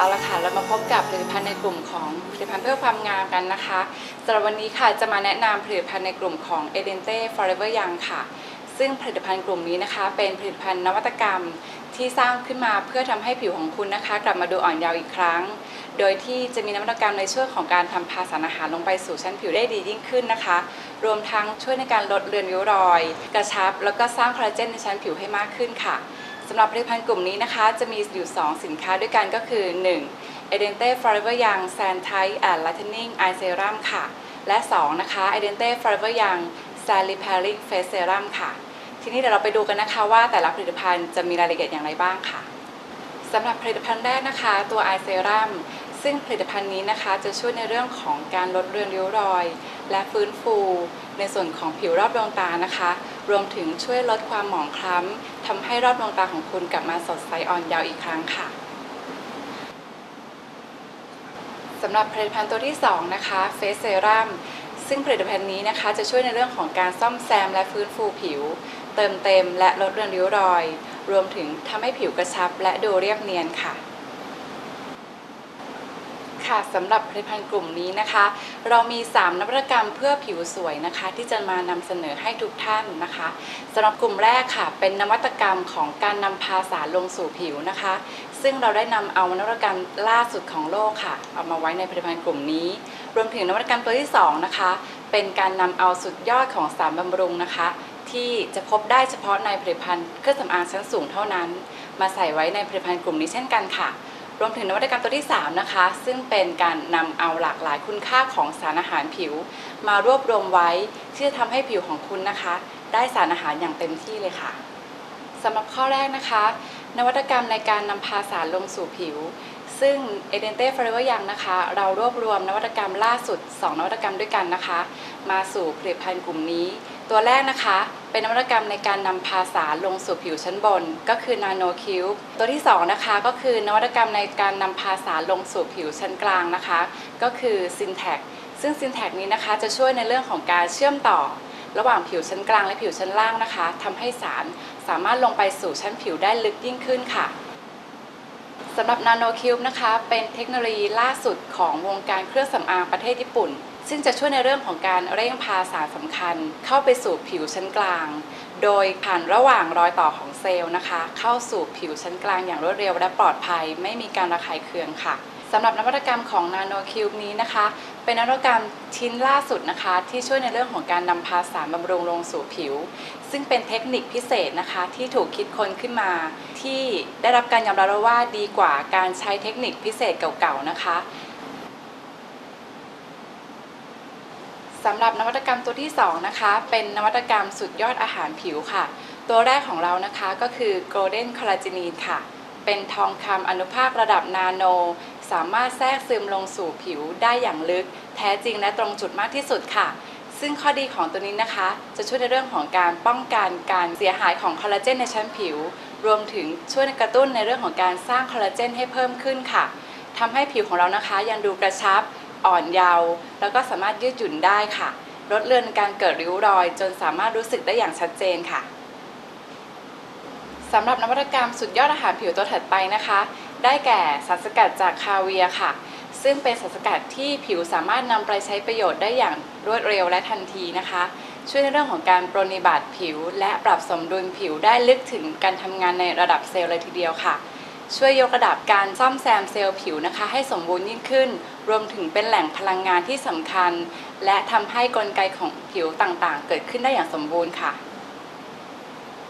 เอาละค่ะเรามาพบกับผลิตภัณฑ์ในกลุ่มของผลิตภัณฑ์เพื่อความงามกันนะคะสำหรับวันนี้ค่ะจะมาแนะนำผลิตภัณฑ์ในกลุ่มของ e d e n t e Forever Young ค่ะ ซึ่งผลิตภัณฑ์กลุ่มนี้นะคะ เป็นผลิตภัณฑ์นวัตกรรมที่สร้างขึ้นมาเพื่อทำให้ผิวของคุณนะคะ กลับมาดูอ่อนเยาว์อีกครั้ง โดยที่จะมีนวัตกรรมในช่วงของการทำพาสารอาหารลงไปสู่ชั้นผิวได้ดียิ่งขึ้นนะคะ รวมทั้งช่วยในการลดเลือนริ้วรอย กระชับ แล้วก็สร้างคอลลาเจนในชั้นผิวให้มากขึ้นค่ะ สำหรับผลิตภัณฑ์กลุ่มนี้นะคะ จะมีอยู่ 2 สินค้าด้วยกันก็คือ 1. e d e n t e Forever Young Sandtight and Lightening Eye Serum ค่ะ และ 2 นะคะ e d e n t e Forever Young Sand Repairing Face Serum ค่ะ ทีนี้เดี๋ยวเราไปดูกันนะคะว่าแต่ละผลิตภัณฑ์จะมีรายละเอียดอย่างไรบ้างค่ะสำหรับผลิตภัณฑ์แรกนะคะ ตัว Eye Serum ซึ่งผลิตภัณฑ์นี้นะคะจะช่วยในเรื่องของการลดเรือนริ้วรอย และฟื้นฟู ในส่วนของผิวรอบดวงตานะคะ รวมถึงช่วยลดความหมองคล้ำทำให้รอบดวงตาของคุณกลับมาสดใสอ่อนเยาว์อีกครั้งค่ะสำหรับผลิตภัณฑ์ตัวที่ 2 นะคะ Face Serum ซึ่งผลิตภัณฑ์นี้นะคะ จะช่วยในเรื่องของการซ่อมแซมและฟื้นฟูผิว เติมเต็มและลดเรือนริ้วรอย รวมถึงทำให้ผิวกระชับและดูเรียบเนียนค่ะ ค่ะสำหรับผลิตภัณฑ์กลุ่มนี้นะคะ เรามี 3นวัตกรรมเพื่อผิวสวยนะคะ ที่จะมานำเสนอให้ทุกท่านนะคะสำหรับกลุ่มแรกค่ะ เป็นนวัตกรรมของการนำพาสารลงสู่ผิวนะคะ ซึ่งเราได้นำเอานวัตกรรมล่าสุดของโลกค่ะ เอามาไว้ในผลิตภัณฑ์กลุ่มนี้ รวมถึงนวัตกรรมตัวที่ 2 นะคะ เป็นการนำเอาสุดยอดของสารบำรุงนะคะที่จะพบได้เฉพาะในผลิตภัณฑ์เครื่องสำอางชั้นสูงเท่านั้น มาใส่ไว้ในผลิตภัณฑ์กลุ่มนี้เช่นกันค่ะ รวมถึงนวัตกรรมตัวที่ 3 นะคะ ซึ่งเป็นการนำเอาหลากหลายคุณค่าของสารอาหารผิว มารวบรวมไว้ที่จะทำให้ผิวของคุณนะคะ ได้สารอาหารอย่างเต็มที่เลยค่ะสำหรับข้อแรกนะคะ นวัตกรรมในการนำพาสารลงสู่ผิว ซึ่ง e d e n t e Forever Young นะคะ เรารวบรวมนวัตกรรมล่าสุด 2 นวัตกรรมด้วยกันนะคะ มาสู่ผลิตภัณฑ์กลุ่มนี้ ตัวแรกนะคะ เป็นนวัตกรรมในการนำพาสารลงสู่ผิวชั้นบน ก็คือนาโนคิวตัวที่2นะคะก็คือนวัตกรรมในการนำพาสารลงสู่ผิวชั้นกลางนะคะ ก็คือซินแท็กซึ่งซินแท็กนี้นะคะจะช่วยในเรื่องของการเชื่อมต่อ ระหว่างผิวชั้นกลางและผิวชั้นล่างนะคะทำให้สารสามารถลงไปสู่ชั้นผิวได้ลึกยิ่งขึ้นค่ะ สำหรับ Nano Cube นะคะเป็นเทคโนโลยีล่าสุดของวงการเครื่องสำอางประเทศญี่ปุ่น ซึ่งจะช่วยในเรื่องของการเร่งพาสารสำคัญ เข้าไปสู่ผิวชั้นกลาง โดยผ่านระหว่างรอยต่อของเซลล์นะคะ เข้าสู่ผิวชั้นกลางอย่างรวดเร็วและปลอดภัย ไม่มีการระคายเคืองค่ะ สำหรับนวัตกรรมของ Nano Cube นี้นะคะ เป็นนวัตกรรมชิ้นล่าสุดนะคะ ที่ช่วยในเรื่องของการนำพาสารบำรุงลงสู่ผิว ซึ่งเป็นเทคนิคพิเศษนะคะ ที่ถูกคิดค้นขึ้นมา ที่ได้รับการยอมรับว่าดีกว่าการใช้เทคนิคพิเศษเก่าๆนะคะสำหรับนวัตกรรมตัวที่2นะคะ เป็นนวัตกรรมสุดยอดอาหารผิวค่ะ ตัวแรกของเรานะคะก็คือ Golden Collagenine ค่ะ เป็นทองคำอนุภาคระดับนาโน สามารถแทรกซึมลงสู่ผิวได้อย่างลึก แท้จริงและตรงจุดมากที่สุดค่ะ ซึ่งข้อดีของตัวนี้นะคะ จะช่วยในเรื่องของการป้องกันการเสียหายของคอลลาเจนในชั้นผิว รวมถึงช่วยกระตุ้นในเรื่องของการสร้างคอลลาเจนให้เพิ่มขึ้นค่ะทำให้ผิวของเรานะคะยังดูกระชับ อ่อนเยาว์แล้วก็สามารถยืดหยุ่นได้ค่ะลดเลือนการเกิดริ้วรอย จนสามารถรู้สึกได้อย่างชัดเจนค่ะ สำหรับนวัตกรรมสุดยอดอาหารผิวตัวถัดไปนะคะ ได้แก่สารสกัดจากคาเวียค่ะ ซึ่งเป็นสารสกัดที่ผิวสามารถนำไปใช้ประโยชน์ได้อย่างรวดเร็วและทันทีนะคะ ช่วยในเรื่องของการปรนนิบัติผิว และปรับสมดุลผิวได้ลึกถึงการทำงานในระดับเซลล์เลยทีเดียวค่ะ ช่วยยกระดับการซ่อมแซมเซลล์ผิวนะคะ ให้สมบูรณ์ยิ่งขึ้น รวมถึงเป็นแหล่งพลังงานที่สำคัญ และทำให้กลไกของผิวต่างๆ เกิดขึ้นได้อย่างสมบูรณ์ค่ะ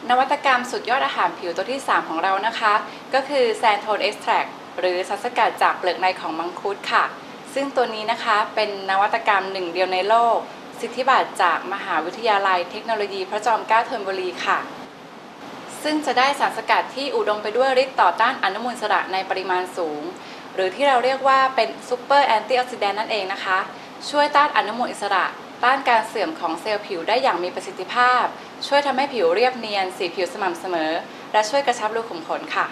นวัตกรรมสุดยอดอาหารผิวตัวที่ 3 ของเรานะคะ ก็คือแซนโทนเอ็กซ์แทรหรือสารสกัดจากเปลือกในของมังคุดค่ะ ซึ่งตัวนี้นะคะเป็นนวัตกรรมหนึ่งเดียวในโลก สิทธิบัตรจากมหาวิทยาลัยเทคโนโลยีพระจอมเกล้าธนบุรีค่ะ ซึ่งจะได้สารสกัดที่อุดมไปด้วยฤทธิ์ต่อต้านอนุมูลอิสระในปริมาณสูง หรือที่เราเรียกว่าเป็นซูเปอร์แอนตี้ออกซิแดนต์นั่นเองนะคะ ช่วยต้านอนุมูลอิสระ ต้านการเสื่อมของเซลล์ผิวได้อย่างมีประสิทธิภาพ ช่วยทำให้ผิวเรียบเนียน สีผิวสม่ำเสมอ และช่วยกระชับรูขุมขนค่ะ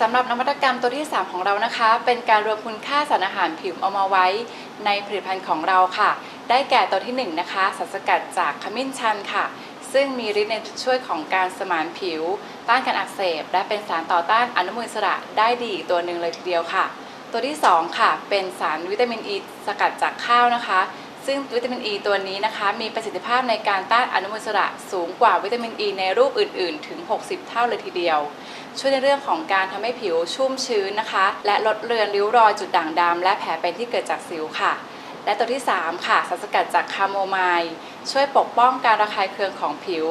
สำหรับนวัตกรรมตัวที่ 3 ของเรานะคะ เป็นการรวมคุณค่าสารอาหารผิวเอามาไว้ ในผลิตภัณฑ์ของเราค่ะ ได้แก่ตัวที่ 1 นะคะสารสกัดจากขมิ้นชันค่ะซซึ่งมีฤทธิ์ในช่วยของการสมานผิว ต้านการอักเสบ และเป็นสารต่อต้านอนุมูลอิสระได้ดีอีกตัวหนึ่งเลยทีเดียวค่ะ ตัวที่ 2 ค่ะ เป็นสารวิตามินอ e ีสกัดจากข้าวนะคะ ซึ่งวิตามินอ e ีตัวนี้นะคะ มีประสิทธิภาพในการต้านอนุมูลอิสระสูงกว่าวิตามินอ e ีในรูปอื่น ๆ ถึง 60 เท่าเลยทีเดียว ช่วยในเรื่องของการทำให้ผิวชุ่มชื้นนะคะ และลดเลือนริ้วรอยจุดด่างดำและแผลเป็นที่เกิดจากสิวค่ะและตัวที่ 3 ค่ะสารสกัดจากคาโมไมล์ช่วยปกป้องการระคายเคืองของผิว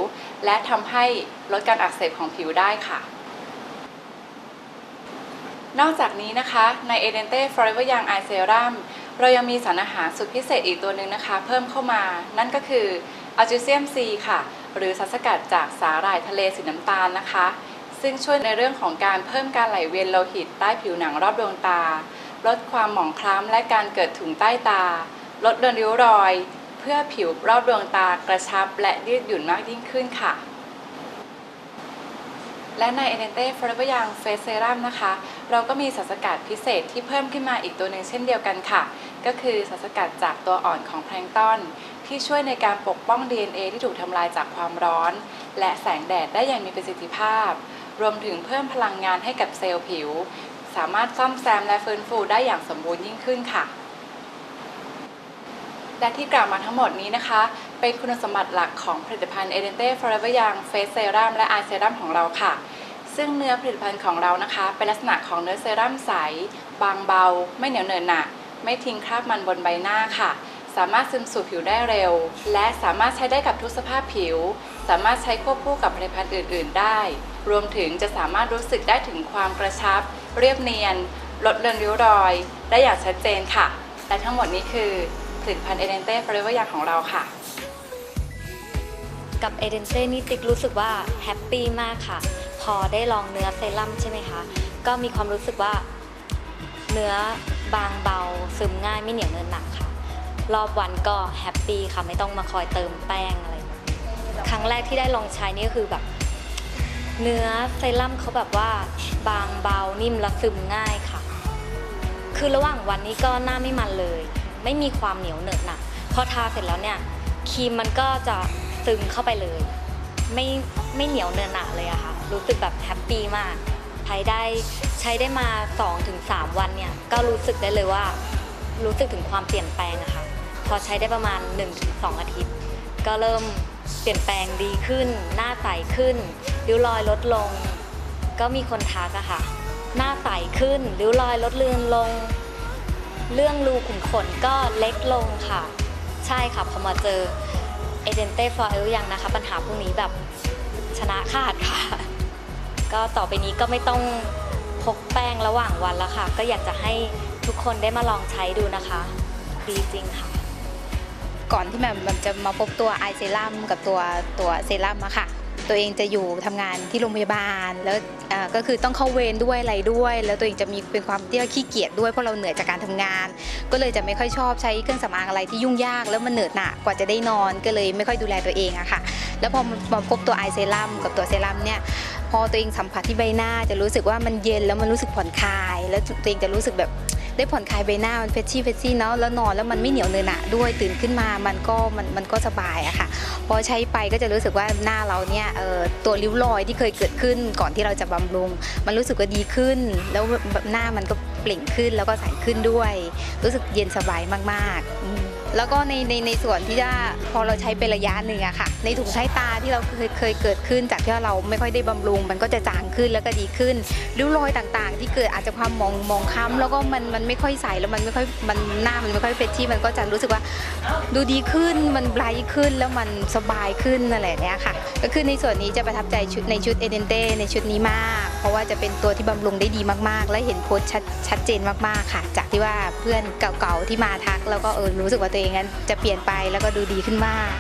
และทำให้ลดการอักเสบของผิวได้ค่ะ นอกจากนี้นะคะใน e d e n t e Forever Young Eye Serum เรายังมีสารอาหารสุดพิเศษอีกตัวหนึ่งนะคะ เพิ่มเข้ามา นั่นก็คือ a l g i c i u m C ค่ะ หรือสารสกัดจากสาหร่ายทะเลสีน้ำตาลนะคะ ซึ่งช่วยในเรื่องของการเพิ่มการไหลเวียนโลหิตใต้ผิวหนังรอบดวงตา ลดความหมองคล้ำและการเกิดถุงใต้ตา ลดเลือนริ้วรอย เพื่อผิวรอบดวงตากระชับและยืดหยุ่นมากยิ่งขึ้นค่ะ และใน e n e t e Forever Young Face Serum นะคะ เราก็มีสารสกัดพิเศษที่เพิ่มขึ้นมาอีกตัวหนึ่งเช่นเดียวกันค่ะ ก็คือสารสกัดจากตัวอ่อนของแพลงตอน ที่ช่วยในการปกป้อง DNA ที่ถูกทำลายจากความร้อน และแสงแดดได้อย่างมีประสิทธิภาพ รวมถึงเพิ่มพลังงานให้กับเซลล์ผิว สามารถซ่อมแซมและฟื้นฟูได้อย่างสมบูรณ์ยิ่งขึ้นค่ะ และที่กล่าวมาทั้งหมดนี้นะคะ เป็นคุณสมบัติหลักของผลิตภัณฑ์ e d e n t e Forever Young Face Serum และ Eye Serum ของเราค่ะ ซึ่งเนื้อผลิตภัณฑ์ของเรานะคะ เป็นลักษณะของเนื้อเซรั่มใส บางเบา ไม่เหนียวเหนอะหนะไม่ทิ้งคราบมันบนใบหน้าค่ะ สามารถซึมสู่ผิวได้เร็ว และสามารถใช้ได้กับทุกสภาพผิว สามารถใช้ควบคู่กับผลิตภัณฑ์อื่น ๆ ได้ รวมถึงจะสามารถรู้สึกได้ถึงความกระชับ เรียบเนียน ลดเลือนริ้วรอย ได้อย่างชัดเจนค่ะ และทั้งหมดนี้คือ ผลิตภัณฑ์เอเดนเต้ฟรเวอร์ยาของเราค่ะ กับเอเดนเซ่นี่ติ๊กรู้สึกว่าแฮปปี้มากค่ะ พอได้ลองเนื้อเซรั่มใช่ไหมคะ ก็มีความรู้สึกว่า เนื้อบางเบาซึมง่ายไม่เหนียวเนินหนักค่ะ รอบวันก็แฮปปี้ค่ะไม่ต้องมาคอยเติมแป้งอะไร ครั้งแรกที่ได้ลองใช้นี่ก็คือแบบ เนื้อเซรั่มเขาแบบว่า บางเบานิ่มและซึมง่ายค่ะ คือระหว่างวันนี้ก็หน้าไม่มันเลย ไม่มีความเหนียวเหนอะหนักพอทาเสร็จแล้วเนี่ยครีมมันก็จะซึมเข้าไปเลย ไม่ไม่เหนียวเนินหนาเลยอะค่ะรู้สึกแบบแฮปปี้มากใช้ได้ใช้ได้มา 2-3 วันเนี่ยก็รู้สึกได้เลยว่า รู้สึกถึงความเปลี่ยนแปลงอะค่ะพอใช้ได้ประมาณ 1-2 อาทิตย์ ก็เริ่มเปลี่ยนแปลงดีขึ้น หน้าใสขึ้น ริ้วรอยลดลง ก็มีคนทักอะค่ะ หน้าใสขึ้น ริ้วรอยลดเลือนลง เรื่องรูขุมขนก็เล็กลงค่ะ ใช่ค่ะ พอมาเจอเอเดนเต้ฟอร์เอลยังนะคะ ปัญหาพวกนี้แบบชนะขาดค่ะ ก็ต่อไปนี้ก็ไม่ต้องพกแป้งระหว่างวันแล้วค่ะ ก็อยากจะให้ทุกคนได้มาลองใช้ดูนะคะ ดีจริงค่ะ ก่อนที่แบบแบบจะมาพบตัวไอเซรั่มกับตัวตัวเซรั่มอะค่ะ ตัวเองจะอยู่ทำงานที่โรงพยาบาล แล้วก็คือต้องเข้าเวรด้วยอะไรด้วย แล้วตัวเองจะมีเป็นความที่ว่าขี้เกียจด้วยเพราะเราเหนื่อยจากการทำงาน ก็เลยจะไม่ค่อยชอบใช้เครื่องสำอางอะไรที่ยุ่งยากแล้วมันเหนื่อยหนักกว่าจะได้นอนก็เลยไม่ค่อยดูแลตัวเองอะค่ะ แล้วพอมาพบตัวไอเซรั่มกับตัวเซรั่มเนี่ยพอตัวเองสัมผัสที่ใบหน้าจะรู้สึกว่ามันเย็นแล้วมันรู้สึกผ่อนคลาย แล้วตัวเองจะรู้สึกแบบ ได้ผ่อนคลายใบหน้ามันเฟชชี่เฟชชี่เนาะแล้วนอนแล้วมันไม่เหนียวเนอหนะด้วยตื่นขึ้นมามันก็มันมันก็สบายอะค่ะพอใช้ไปก็จะรู้สึกว่าหน้าเราเนี่ยเอ่อตัวริ้วรอยที่เคยเกิดขึ้นก่อนที่เราจะบำรุง มันรู้สึกว่าดีขึ้น แล้วหน้ามันก็เปล่งขึ้นแล้วก็ใสขึ้นด้วย รู้สึกเย็นสบายมากๆอืม แล้วก็ในในในส่วนที่ว่าพอเราใช้เป็นระยะหนึ่งอะค่ะ ในถุงใช้ตาที่เราเคยเคยเกิดขึ้นจากที่ว่าเราไม่ค่อยได้บำรุง มันก็จะจางขึ้นแล้วก็ดีขึ้นริ้วรอยต่างๆ ที่เกิดอาจจะความมองมองค้ำแล้วก็มันมันไม่ค่อยใสแล้วมันไม่ค่อยมันหน้ามันไม่ค่อยเฟรชชี่มันก็จะรู้สึกว่าดูดีขึ้นมันไบรท์ขึ้นแล้วมันสบายขึ้นอะไรเนี้ยค่ะ ก็คือในส่วนนี้จะประทับใจชุดในชุดเอเดนเต้ในชุดนี้มาก เพราะว่าจะเป็นตัวที่บำรุงได้ดีมากๆ และเห็นโพสชัดชัดเจนมากๆค่ะ จากที่ว่าเพื่อนเก่าๆที่มาทัก แล้วก็เออรู้สึกว่าตัวเองนั้นจะเปลี่ยนไปแล้วก็ดูดีขึ้นมาก